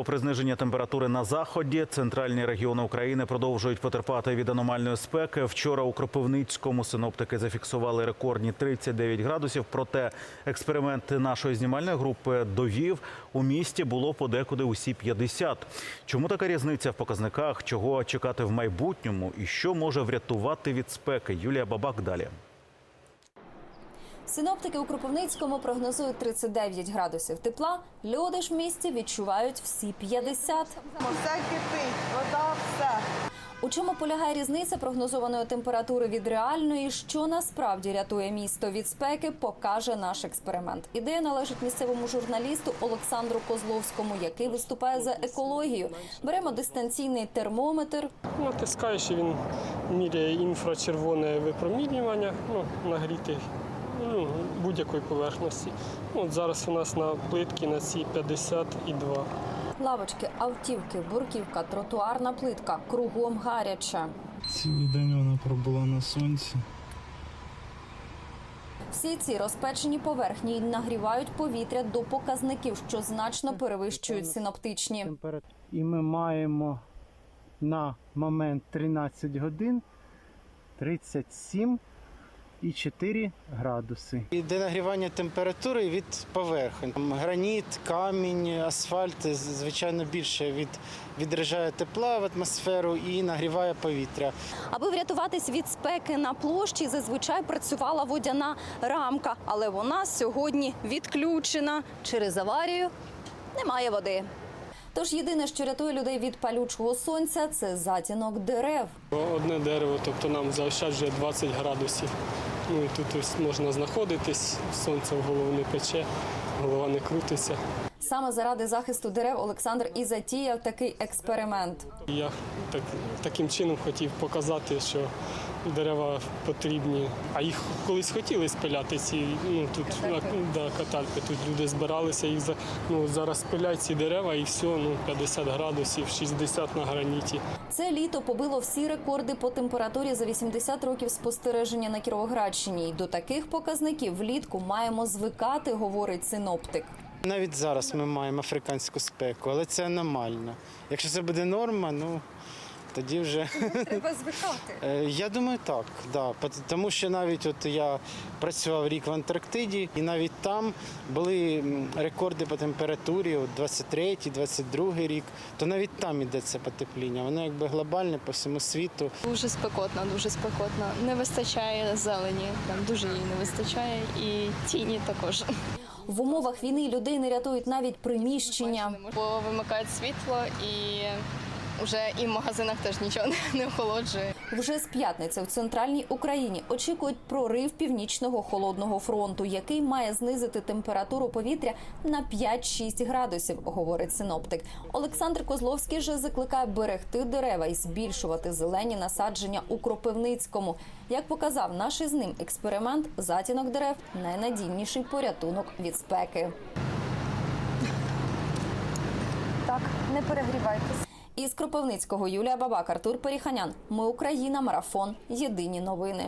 Попри зниження температури на заході, центральні регіони України продовжують потерпати від аномальної спеки. Вчора у Кропивницькому синоптики зафіксували рекордні 39 градусів. Проте експеримент нашої знімальної групи довів у місті було подекуди усі 50. Чому така різниця в показниках? Чого чекати в майбутньому? І що може врятувати від спеки? Юлія Бабак далі. Синоптики у Кропивницькому прогнозують 39 градусів тепла. Люди ж в місті відчувають всі 50. Все кипить, вода, все. У чому полягає різниця прогнозованої температури від реальної? Що насправді рятує місто від спеки, покаже наш експеримент. Ідея належить місцевому журналісту Олександру Козловському, який виступає за екологію. Беремо дистанційний термометр. Натискаєш, він міряє інфрачервоне випромінювання, ну, нагріти ну, будь-якої поверхності. От зараз у нас на плитці на цій 52. Лавочки, автівки, бурківка, тротуарна плитка. Кругом гаряче. Цілий день вона пробула на сонці. Всі ці розпечені поверхні нагрівають повітря до показників, що значно перевищують синоптичні. І ми маємо на момент 13 годин 37 і 4 градуси. Іде нагрівання температури від поверхень. Граніт, камінь, асфальт, звичайно, більше від, відражає тепла в атмосферу і нагріває повітря. Аби врятуватись від спеки на площі, зазвичай працювала водяна рамка, але вона сьогодні відключена через аварію. Немає води. Тож єдине, що рятує людей від палючого сонця, це затінок дерев. Одне дерево, тобто нам заощаджує 20 градусів. Ну і тут ось можна знаходитись, сонце в голову не пече, голова не крутиться. Саме заради захисту дерев Олександр і затіяв такий експеримент. Я так, таким чином хотів показати, що дерева потрібні. А їх колись хотіли спиляти ці ну тут да, катальки. Тут люди збиралися їх за ну зараз спилять ці дерева і все, ну 50 градусів, 60 на граніті. Це літо побило всі рекорди по температурі за 80 років спостереження на Кіровоградщині. І до таких показників влітку маємо звикати, говорить синоптик. Навіть зараз ми маємо африканську спеку, але це аномально. Якщо це буде норма, ну тоді вже. Треба звикати. Е, Я думаю, так, да. Тому що навіть от я працював рік в Антарктиді, і навіть там були рекорди по температурі, от 23 22 рік, то навіть там іде це потепління. Воно якби глобальне по всьому світу. Дуже спекотно, дуже спекотно. Не вистачає зелені, там дуже її не вистачає, і тіні також. В умовах війни людей не рятують навіть приміщення. Бо вимикають світло і вже і в магазинах теж нічого не- не охолоджує. Вже з п'ятниці в центральній Україні очікують прорив північного холодного фронту, який має знизити температуру повітря на 5-6 градусів, говорить синоптик. Олександр Козловський же закликає берегти дерева і збільшувати зелені насадження у Кропивницькому. Як показав наш із ним експеримент, затінок дерев найнадійніший порятунок від спеки. Так, не перегрівайтесь. Із Кропивницького Юлія Бабак, Артур Періханян. Ми Україна. Марафон. Єдині новини.